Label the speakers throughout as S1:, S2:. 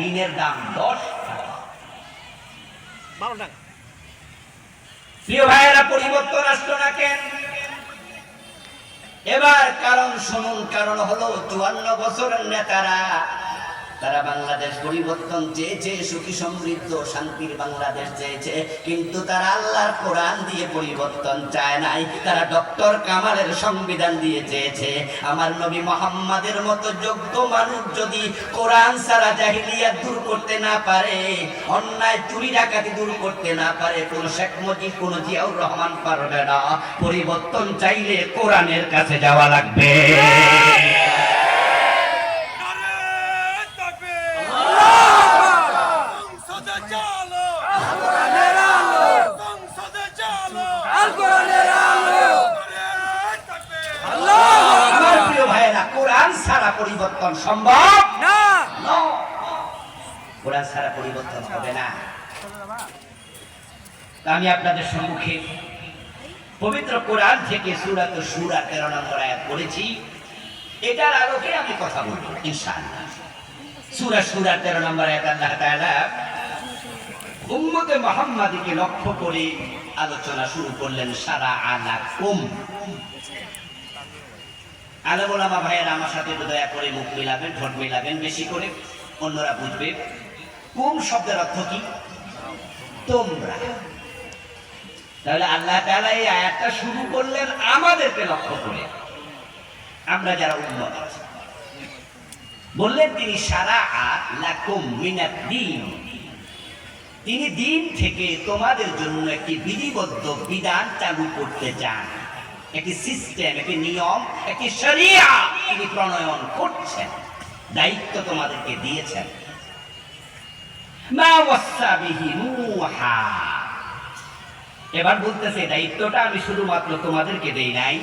S1: দিনের দাম দশ টাকা। প্রিয় ভাইয়েরা পরিবর্তন আসলো না কেন? এবার কারণ শুনুন কারণ হলো চুয়ান্ন বছরের নেতারা তারা বাংলাদেশ পরিবর্তন চেয়েছে, সুখী, সমৃদ্ধ, শান্তির বাংলাদেশ চেয়েছে, কিন্তু তারা আল্লাহর কোরআন দিয়ে পরিবর্তন চায় নাই। তারা ডক্টর কামালের সংবিধান দিয়ে চেয়েছে। আমার নবী মোহাম্মদের মতো যোগ্য মানুষ যদি কোরআন সারা জাহিলিয়াত দূর করতে না পারে, অন্যায়, চুরি, ডাকাতি দূর করতে না পারে, কোন শেখ মুজিব, কোন জিয়াউর রহমান পারবে না। পরিবর্তন চাইলে কোরআনের কাছে যাওয়া লাগবে
S2: নারে তাকবীর সংসদে চলো সংসদে চলো নারে তাকবীর
S1: আমার প্রিয় ভাইয়েরা কোরআন ছাড়া পরিবর্তন সম্ভব?
S2: না।
S1: কোরআন ছাড়া পরিবর্তন হবে না। আমি আপনাদের সম্মুখে পবিত্র কোরআন থেকে সুরাত সুরা তেরো নম্বর আয়াত পড়েছি। এটার আলোকে আমি কথা বলব ইনশাআল্লাহ। সুরা সুরা তেরো নম্বর আয়াত আল্লাহ তাআলা উম্মতে মোহাম্মদীকে লক্ষ্য করে আলোচনা শুরু করলেন সারা আলা কুম আলম ওলামা ভাইয়েরা আমার সাথে দয়া করে মুখ মিলাবেন, ঠোঁট মিলাবেন, বেশি করে অন্যরা বুঝবে। কুম শব্দের অর্থ কি? তোমরা। তাহলে আল্লাহ তালা এই আয়াতটা শুরু করলেন আমাদেরকে লক্ষ্য করে। আমরা যারা উন্মত আছি। বললেন তিনি, সারা লাকুম মিনাদ দিন। তিনি দিন থেকে তোমাদের জন্য একটি বিধিবদ্ধ বিধান চালু করতে চান। একটি সিস্টেম একটি নিয়ম, একটি শরিয়া তিনি প্রণয়ন করছেন, দায়িত্ব তোমাদেরকে দিয়েছেন। এবার বলতেছে, দায়িত্বটা আমি শুধুমাত্র তোমাদেরকে দেই নাই,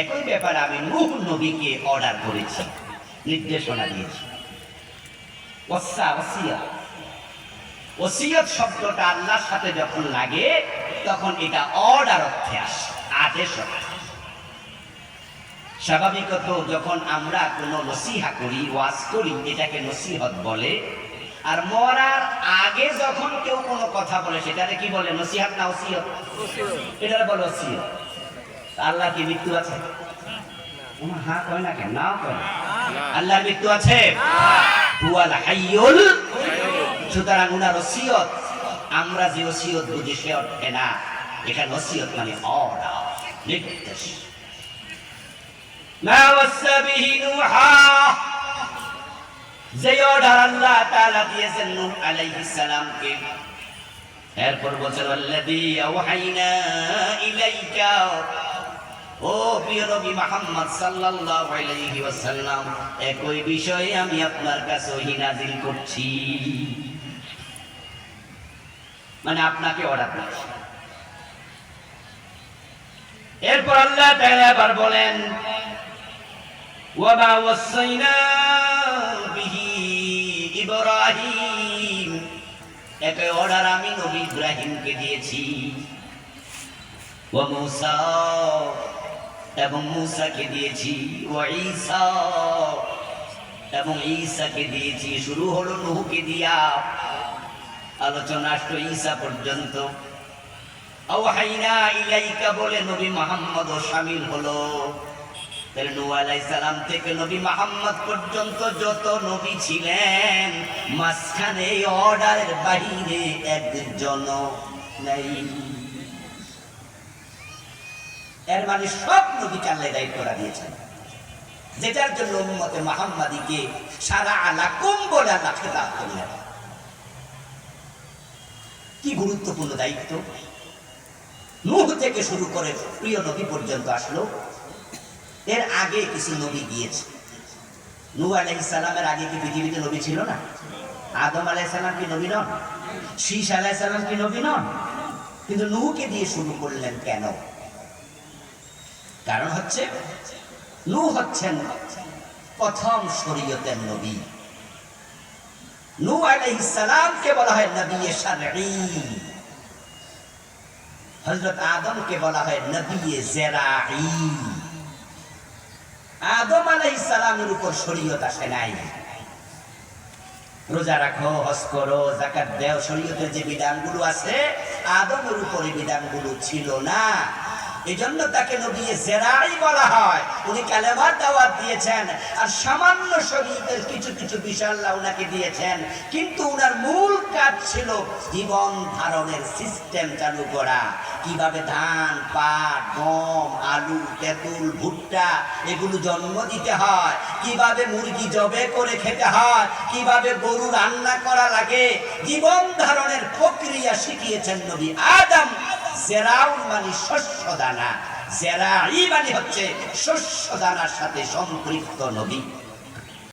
S1: একই ব্যাপারে আমি নূহ নবীকে অর্ডার করেছি, নির্দেশনা দিয়েছি। ওয়াসা ওয়াসিয়া। ওসিয়ত শব্দটা আল্লাহর সাথে যখন লাগে, তখন এটা অর্ডার অর্থে আসে। স্বাভাবিকত যখন আমরা কোনো নসিহা করি, ওয়াজ করি, এটাকে নসিহত বলে, আর মরার আগে যখন কেউ কোনো কথা বলে, সেটাকে কি বলে? নসিহাত না ওসিয়ত? এটা বলে ওসিয়ত। আল্লাহ কি মৃত্যু আছে? হ্যাঁ কয় না কেন? না কয়। আল্লাহর মৃত্যু আছে? সুতরাং উনার ওসিয়ত, আমরা যে ওসিয়ত বুঝি সে অর্থে না। এখানে ওসিয়ত মানে অর্ডার নির্দেশ মা ওয়াসা বিহি নূহা যে অর্ডার আল্লাহ তাআলা দিয়েছেন নূহ আলাইহিস সালামকে এরপর বলছেন আল্লাযী আওহাইনা ইলাইকা ও প্রিয় নবী মুহাম্মদ সাল্লাল্লাহু আলাইহি ওয়াসাল্লাম একই বিষয়ে আমি আপনার কাছে ওহী নাযিল করছি মানে আপনাকে অর্ডার করছি এরপর আল্লাহ তাআলা আবার বলেন, ওয়ামা ওয়াসাইনা বিহি ইব্রাহিম। অর্ডার আমি নবী ইব্রাহিমকে দিয়েছি। ও মুসা, এবং মুসাকে দিয়েছি। ও ঈসা, এবং ঈসাকে দিয়েছি। শুরু হলো নুহুকে দিয়া। আলোচনা আসলো ঈসা পর্যন্ত। মানে যেটার জন্য উম্মতে মোহাম্মদীকে সারা আলা বলে আল্লাহ করলেন। কি গুরুত্বপূর্ণ দায়িত্ব? নূহ থেকে শুরু করে প্রিয় নবী পর্যন্ত আসলো। এর আগে কিছু নবী গিয়েছে। নূহ আলাইহিস সালামের আগে কি পৃথিবীতে নবী ছিল না? আদম আলাইহিস সালাম কি নবী নন? শীষ আলাইহিস সালাম কি নবী নন? কিন্তু নূহকে দিয়ে শুরু করলেন কেন? কারণ হচ্ছে, নূহ হচ্ছেন প্রথম শরীয়তের নবী। নূহ আলাইহিস সালামকে বলা হয় নবী শারঈ হযরত আদমকে বলা হয় নবী জেরাঈ। আদম আলাইহিস সালামের উপর শরীয়ত আসে নাই। রোজা রাখো, হজ করো জাকাত দেও, শরীয়তের যে বিধানগুলো আছে, আদমের উপরে বিধানগুলো ছিল না। এই জন্য তাকে নবী জেরাই বলা হয়। উনি কালেমার দাওয়াত দিয়েছেন আর সামান্য শরীয়তের কিছু কিছু বিষয় আল্লাহ উনাকে দিয়েছেন। কিন্তু উনার মূল কাজ ছিল জীবন ধারণের সিস্টেম চালু করা। কীভাবে ধান, পাট, গম, আলু, তেঁতুল, ভুট্টা এগুলো জন্ম দিতে হয়, কীভাবে মুরগি জবে করে খেতে হয়, কীভাবে গরু রান্না করা লাগে, জীবন ধারণের প্রক্রিয়া শিখিয়েছেন নবী আদম। জেরাউল মানে শস্য দানা জেরাই মানে হচ্ছে শস্য দানার সাথে সম্পৃক্ত নবী।